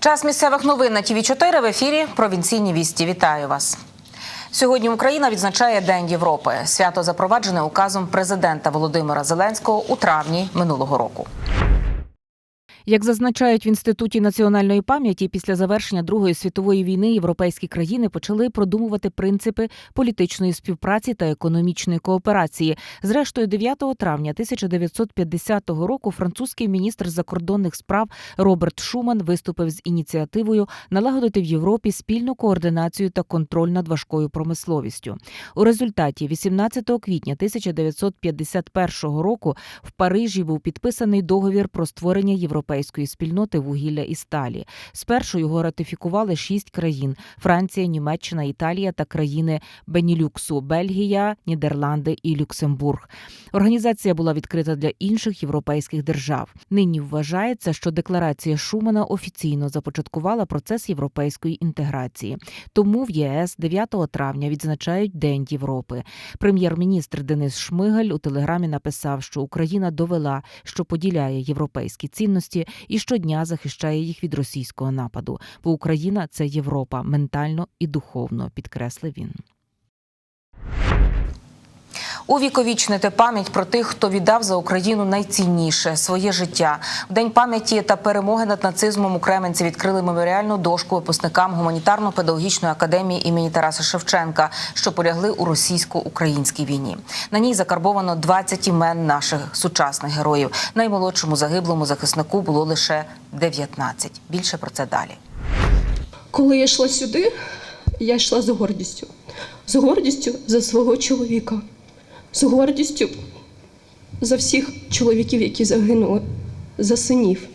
Час місцевих новин на ТВ 4 в ефірі. Провінційні вісті. Вітаю вас. Сьогодні Україна відзначає День Європи. Свято запроваджене указом президента Володимира Зеленського у травні минулого року. Як зазначають в інституті національної пам'яті, після завершення Другої світової війни європейські країни почали продумувати принципи політичної співпраці та економічної кооперації. Зрештою, 9 травня 1950 року французький міністр закордонних справ Роберт Шуман виступив з ініціативою налагодити в Європі спільну координацію та контроль над важкою промисловістю. У результаті 18 квітня 1951 року в Парижі був підписаний договір про створення європейської спільноти вугілля і сталі. Спершу його ратифікували шість країн: Франція, Німеччина, Італія та країни Бенілюксу, Бельгія, Нідерланди і Люксембург. Організація була відкрита для інших європейських держав. Нині вважається, що декларація Шумана офіційно започаткувала процес європейської інтеграції. Тому в ЄС 9 травня відзначають День Європи. Прем'єр-міністр Денис Шмигаль у телеграмі написав, що Україна довела, що поділяє європейські цінності і щодня захищає їх від російського нападу. Бо Україна це Європа ментально і духовно, підкреслив він. Увіковічнити пам'ять про тих, хто віддав за Україну найцінніше своє життя. В день пам'яті та перемоги над нацизмом у Кременці відкрили меморіальну дошку випускникам гуманітарно-педагогічної академії імені Тараса Шевченка, що полягли у російсько-українській війні. На ній закарбовано 20 імен наших сучасних героїв. Наймолодшому загиблому захиснику було лише 19. Більше про це далі. Коли я йшла сюди, я йшла з гордістю. З гордістю за свого чоловіка, з гордістю за всіх чоловіків, які загинули, за синів.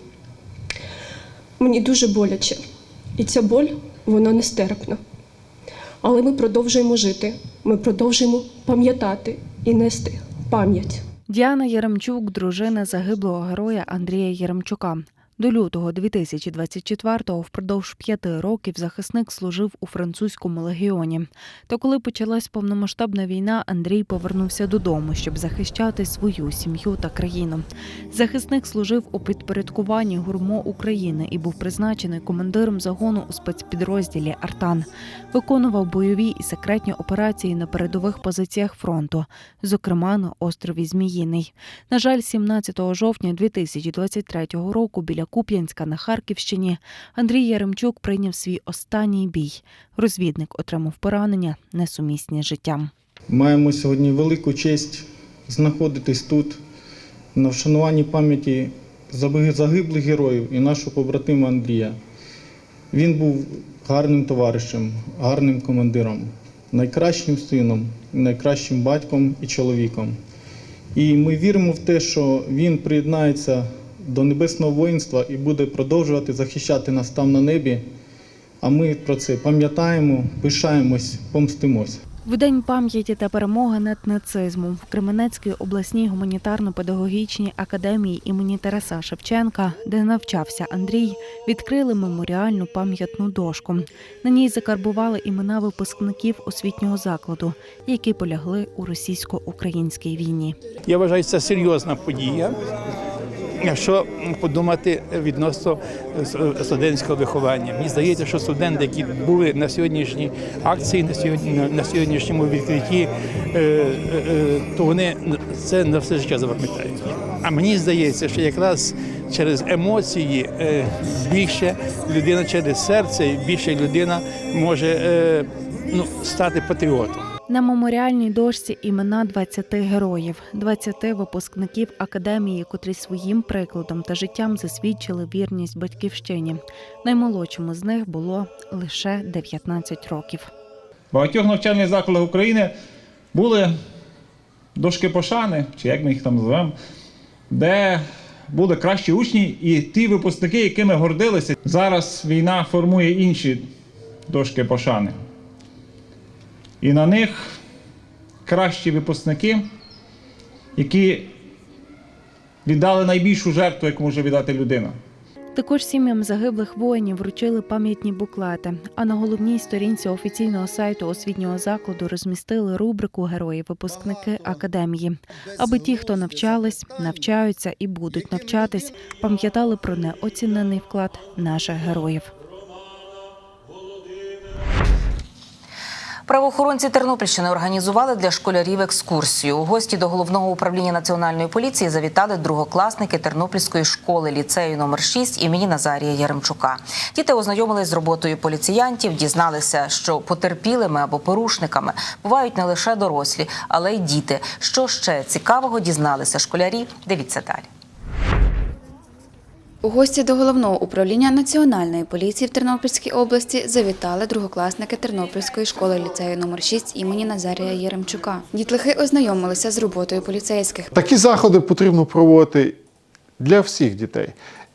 Мені дуже боляче. І ця боль, вона нестерпна. Але ми продовжуємо жити, ми продовжуємо пам'ятати і нести пам'ять. Діана Яремчук, дружина загиблого героя Андрія Яремчука. До лютого 2024-го впродовж п'яти років захисник служив у французькому легіоні. Та коли почалась повномасштабна війна, Андрій повернувся додому, щоб захищати свою сім'ю та країну. Захисник служив у підпорядкуванні гурмо України і був призначений командиром загону у спецпідрозділі Артан. Виконував бойові і секретні операції на передових позиціях фронту, зокрема на острові Зміїний. На жаль, 17 жовтня 2023 року біля Куп'янська на Харківщині Андрій Яремчук прийняв свій останній бій. Розвідник отримав поранення, несумісні з життям. Маємо сьогодні велику честь знаходитись тут, на вшануванні пам'яті загиблих героїв і нашого побратима Андрія. Він був гарним товаришем, гарним командиром, найкращим сином, найкращим батьком і чоловіком. І ми віримо в те, що він приєднається до небесного воїнства і буде продовжувати захищати нас там на небі. А ми про це пам'ятаємо, пишаємось, помстимось. В день пам'яті та перемоги над нацизмом в Кременецькій обласній гуманітарно-педагогічній академії імені Тараса Шевченка, де навчався Андрій, відкрили меморіальну пам'ятну дошку. На ній закарбували імена випускників освітнього закладу, які полягли у російсько-українській війні. Я вважаю, це серйозна подія. Якщо подумати відносно студентського виховання, мені здається, що студенти, які були на сьогоднішній акції, на сьогодні на сьогоднішньому відкритті, е, е, то вони це на все життя запам'ятають. А мені здається, що якраз через емоції е, більше людина через серце, більше людина може ну, стати патріотом. На меморіальній дошці імена 20 героїв, 20 випускників академії, котрі своїм прикладом та життям засвідчили вірність батьківщині. Наймолодшому з них було лише 19 років. Багатьох навчальних закладах України були дошки пошани, чи як ми їх там називаємо, де були кращі учні і ті випускники, якими гордилися. Зараз війна формує інші дошки пошани. І на них кращі випускники, які віддали найбільшу жертву, яку може віддати людина. Також сім'ям загиблих воїнів вручили пам'ятні буклети. А на головній сторінці офіційного сайту освітнього закладу розмістили рубрику Герої-випускники академії, аби ті, хто навчались, навчаються і будуть навчатись, пам'ятали про неоцінений вклад наших героїв. Правоохоронці Тернопільщини організували для школярів екскурсію. У гості до головного управління національної поліції завітали другокласники Тернопільської школи ліцею номер 6 імені Назарія Яремчука. Діти ознайомились з роботою поліціянтів, дізналися, що потерпілими або порушниками бувають не лише дорослі, але й діти. Що ще цікавого дізналися школярі? Дивіться далі. У гості до головного управління національної поліції в Тернопільській області завітали другокласники Тернопільської школи ліцею номер 6 імені Назарія Єремчука. Дітлахи ознайомилися з роботою поліцейських. Такі заходи потрібно проводити для всіх дітей.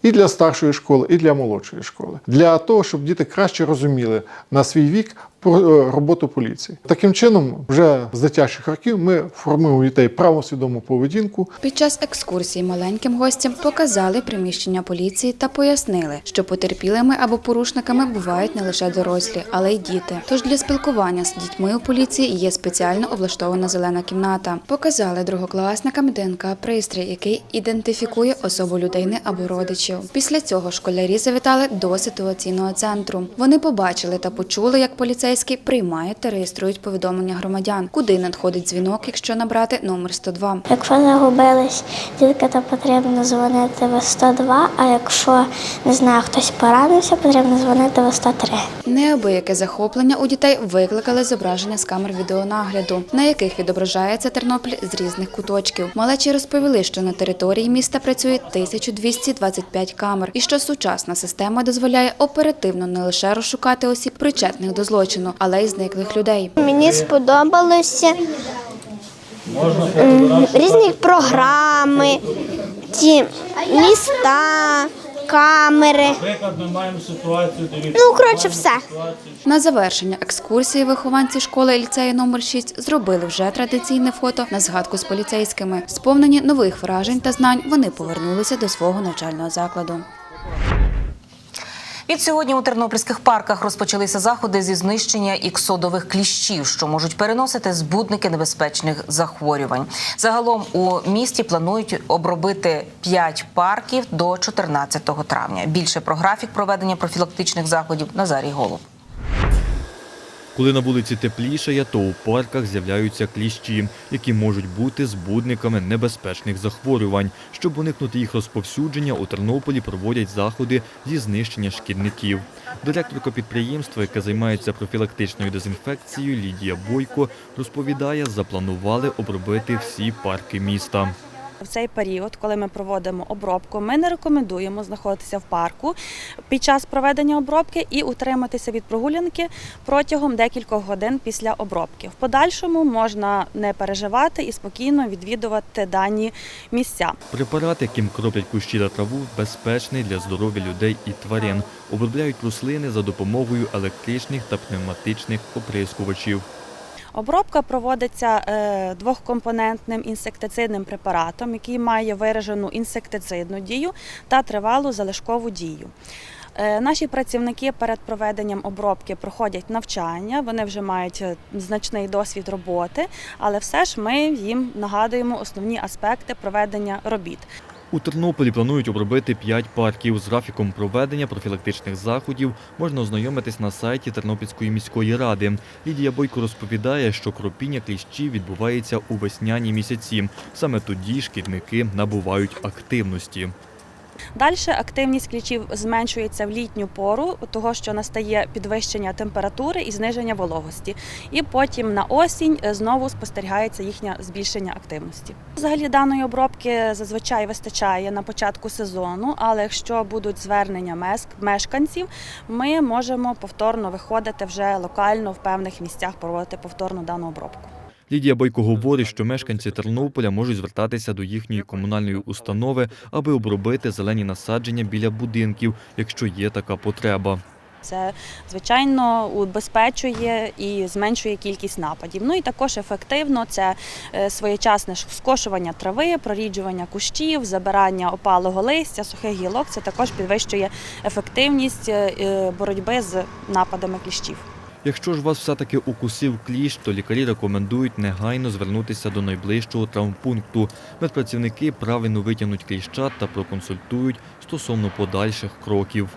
І для старшої школи, і для молодшої школи, для того, щоб діти краще розуміли на свій вік про е, роботу поліції. Таким чином, вже з дитячих років ми формуємо дітей правосвідому поведінку, Під час екскурсії маленьким гостям показали приміщення поліції та пояснили, що потерпілими або порушниками бувають не лише дорослі, але й діти. Тож для спілкування з дітьми у поліції є спеціально облаштована зелена кімната. Показали другокласникам ДНК пристрій, який ідентифікує особу людини або родичів. Після цього школярі завітали до ситуаційного центру. Вони побачили та почули, як поліцейські приймають та реєструють повідомлення громадян, куди надходить дзвінок, якщо набрати номер 102. Якщо загубились дітки, то потрібно дзвонити в 102, а якщо не знаю, хтось поранився, потрібно дзвонити в 103. Неабияке захоплення у дітей викликали зображення з камер відеонагляду, на яких відображається Тернопіль з різних куточків. Малечі розповіли, що на території міста працює 1225 камер, і що сучасна система дозволяє оперативно не лише розшукати осіб, причетних до злочину, але й зниклих людей. Мені сподобалося різні програми, ті міста, камери. Ну, коротше, все. На завершення екскурсії вихованці школи ліцею номер 6 зробили вже традиційне фото на згадку з поліцейськими. Сповнені нових вражень та знань, вони повернулися до свого навчального закладу. Від сьогодні у тернопільських парках розпочалися заходи зі знищення іксодових кліщів, що можуть переносити збудники небезпечних захворювань. Загалом у місті планують обробити 5 парків до 14 травня. Більше про графік проведення профілактичних заходів Назарій Голуб. Коли на вулиці теплішає, то у парках з'являються кліщі, які можуть бути збудниками небезпечних захворювань. Щоб уникнути їх розповсюдження, у Тернополі проводять заходи зі знищення шкідників. Директорка підприємства, яке займається профілактичною дезінфекцією, Лідія Бойко, розповідає, запланували обробити всі парки міста. В цей період, коли ми проводимо обробку, ми не рекомендуємо знаходитися в парку під час проведення обробки і утриматися від прогулянки протягом декількох годин після обробки. В подальшому можна не переживати і спокійно відвідувати дані місця. Препарат, яким кроплять кущі та траву, безпечний для здоров'я людей і тварин. Обробляють рослини за допомогою електричних та пневматичних оприскувачів. Обробка проводиться е, двохкомпонентним інсектицидним препаратом, який має виражену інсектицидну дію та тривалу залишкову дію. Е, Наші працівники перед проведенням обробки проходять навчання, вони вже мають е, значний досвід роботи, але все ж ми їм нагадуємо основні аспекти проведення робіт. У Тернополі планують обробити 5 парків. З графіком проведення профілактичних заходів можна ознайомитись на сайті Тернопільської міської ради. Лідія Бойко розповідає, що кропіння кліщів відбувається у весняні місяці. Саме тоді шкідники набувають активності. Далі активність клічів зменшується в літню пору, того що настає підвищення температури і зниження вологості. І потім на осінь е, знову спостерігається їхнє збільшення активності. Взагалі даної обробки зазвичай вистачає на початку сезону, але якщо будуть звернення мешканців, ми можемо повторно виходити вже локально в певних місцях проводити повторну дану обробку. Лідія Бойко говорить, що мешканці Тернополя можуть звертатися до їхньої комунальної установи, аби обробити зелені насадження біля будинків, якщо є така потреба. Це звичайно убезпечує і зменшує кількість нападів. Ну і також ефективно це е, своєчасне скошування трави, проріджування кущів, забирання опалого листя, сухих гілок. Це також підвищує ефективність е, е, боротьби з нападами кліщів. Якщо ж вас все-таки укусив кліщ, то лікарі рекомендують негайно звернутися до найближчого травмпункту. Медпрацівники правильно витягнуть кліща та проконсультують стосовно подальших кроків.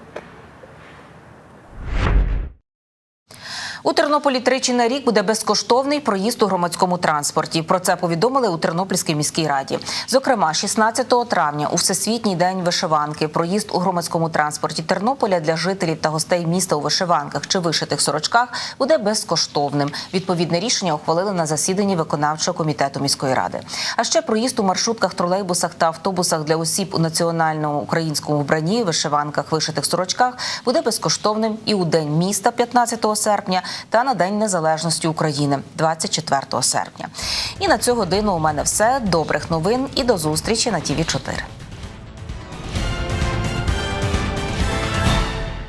У Тернополі тричі на рік буде безкоштовний проїзд у громадському транспорті. Про це повідомили у Тернопільській міській раді. Зокрема, 16 травня у Всесвітній день вишиванки проїзд у громадському транспорті Тернополя для жителів та гостей міста у вишиванках чи вишитих сорочках буде безкоштовним. Відповідне рішення ухвалили на засіданні виконавчого комітету міської ради. А ще проїзд у маршрутках, тролейбусах та автобусах для осіб у національному українському вбранні, вишиванках, вишитих сорочках буде безкоштовним і у день міста 15 серпня та на День Незалежності України 24 серпня. І на цю годину у мене все. Добрих новин і до зустрічі на ТІВІ 4